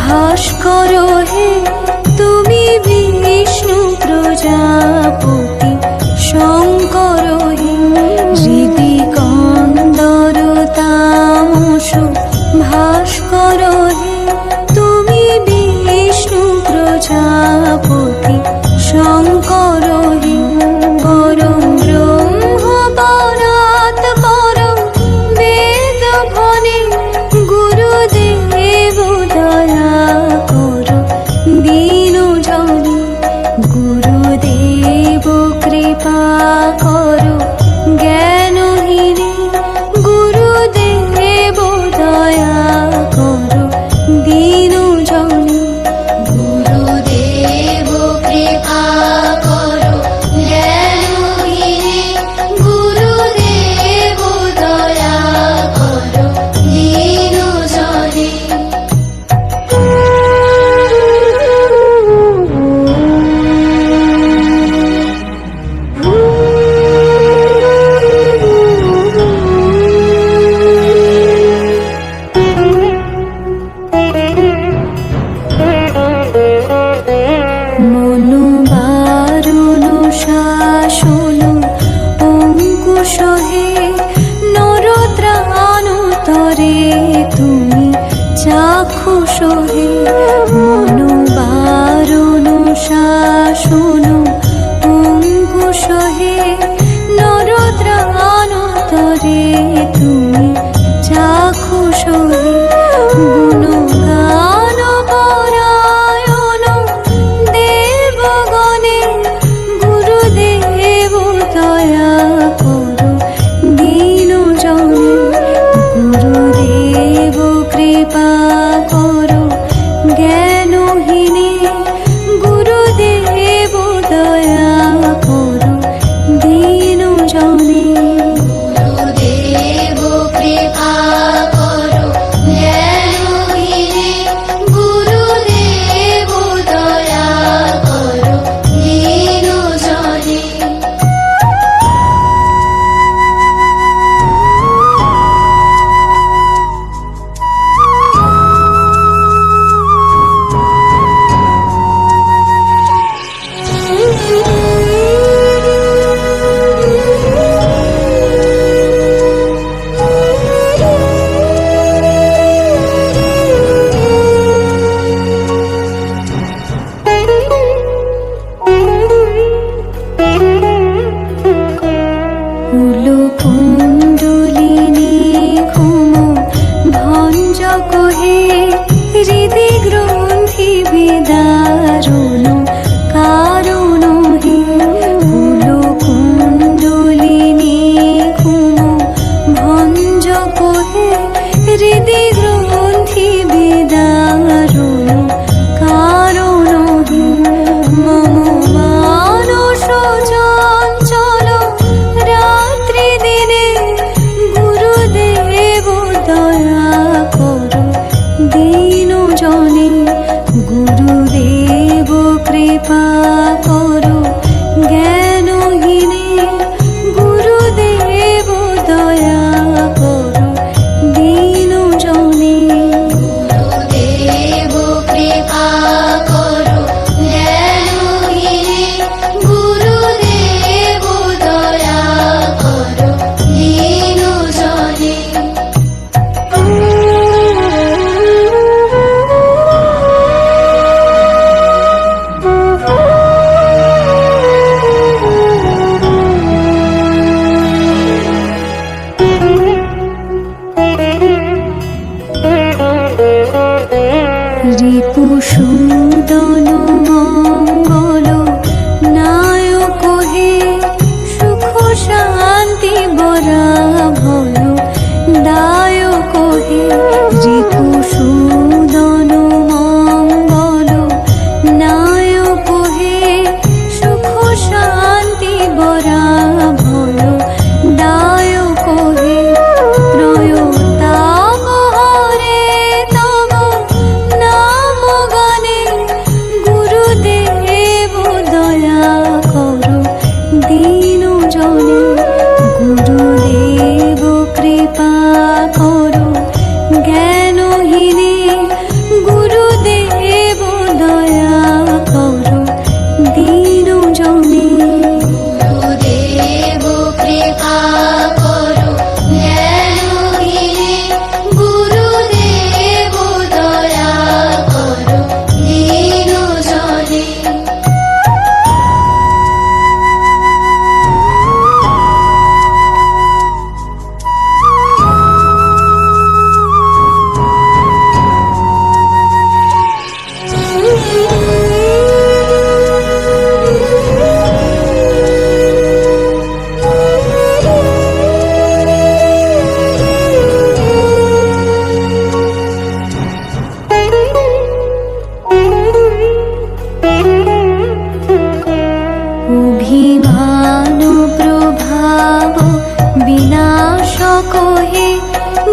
ভাস্কর হে তুমি বিষ্ণু প্রজাপতি।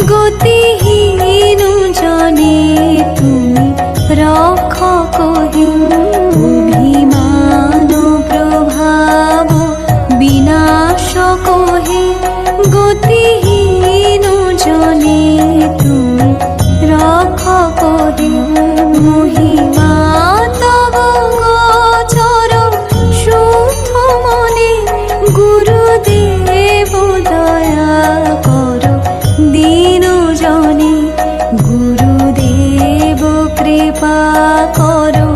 গতিহীন জনে তুমি রক্ষক কৃপা কর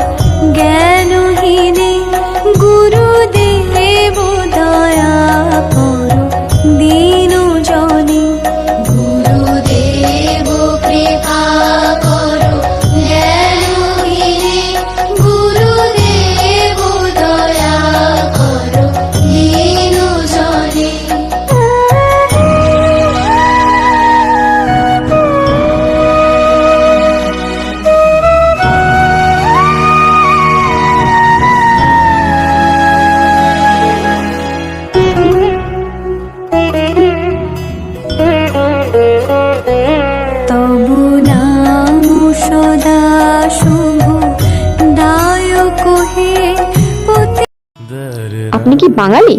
বাঙালি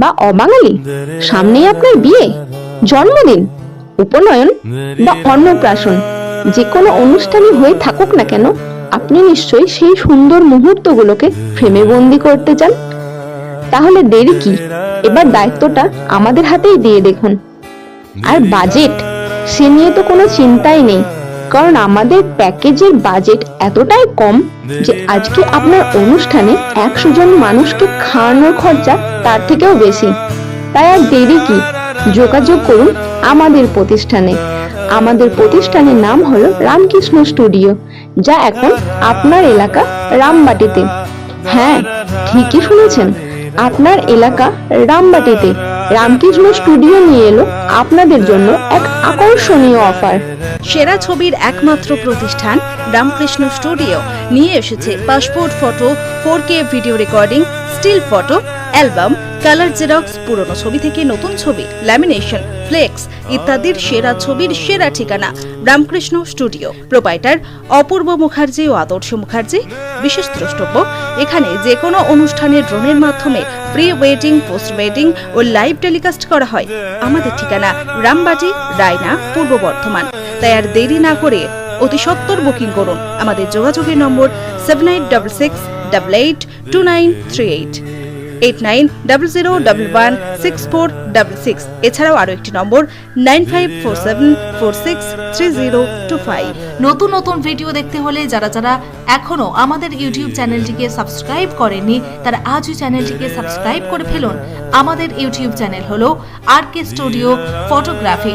বা অবাঙালি? সামনেই আপনার বিয়ে, জন্মদিন, উপনয়ন বা অন্নপ্রাশন। যে কোনো অনুষ্ঠানই হয়ে থাকুক না কেন, আপনি নিশ্চয়ই সেই সুন্দর মুহূর্তগুলোকে ফ্রেমে বন্দি করতে চান। তাহলে দেরি কি? এবার দায়িত্বটা আমাদের হাতেই দিয়ে দেখুন। আর বাজেট, সে নিয়ে তো কোনো চিন্তাই নেই। কারণ আমাদের প্যাকেজের বাজেট এতটাই কম যে আজকে আপনার অনুষ্ঠানে একশো জন মানুষকে খাওয়ানোর খরচা তার থেকেও বেশি। তাই আর দেরি কি? যোগাযোগ করুন আমাদের প্রতিষ্ঠানে। আমাদের প্রতিষ্ঠানের নাম হলো রামকৃষ্ণ স্টুডিও, যা এখন আপনার এলাকা রামবাটিতে। হ্যাঁ ঠিকই শুনেছেন। আপনার এলাকা রামবাটিতে। রামকৃষ্ণ স্টুডিও নিয়ে এলো আপনাদের জন্য এক আকর্ষণীয় অফার। সেরা ছবির একমাত্র প্রতিষ্ঠান রামকৃষ্ণ স্টুডিও। নিয়ে এসেছে passport photo, four video recording, still photo, album colour xerox, পুরনো ছবি থেকে নতুন ছবি ল্যামিনেশন ফ্লেক্স ইত্যাদির সেরা ছবির সেরা ঠিকানা রামকৃষ্ণ স্টুডিও। প্রোপাইটার অপূর্ব মুখার্জি ও আদর্শ মুখার্জি, বিশেষ দ্রষ্টব্য, এখানে যে কোনো অনুষ্ঠানের ড্রোনের মাধ্যমে প্রি ওয়েডিং পোস্ট ওয়েডিং ও লাইভ টেলিকাস্ট করা হয়। আমাদের ঠিকানা রামবাটি, রায়না, পূর্ব বর্ধমান। তাই আর দেরি না করে অতি সত্বর বুকিং করুন। আমাদের যোগাযোগের নম্বর seven eight double six double eight two nine three eight eight nine double zero double one six four double six এছাড়াও আরও একটি নম্বর nine five four seven four six three zero two five নতুন নতুন video দেখতে হলে যারা যারা এখনও আমাদের ইউটিউব চ্যানেলটিকে সাবস্ক্রাইব করেননি, তারা আজই চ্যানেলটিকে সাবস্ক্রাইব করে ফেলুন। আমাদের ইউটিউব চ্যানেল হলো আর কে স্টুডিও ফটোগ্রাফি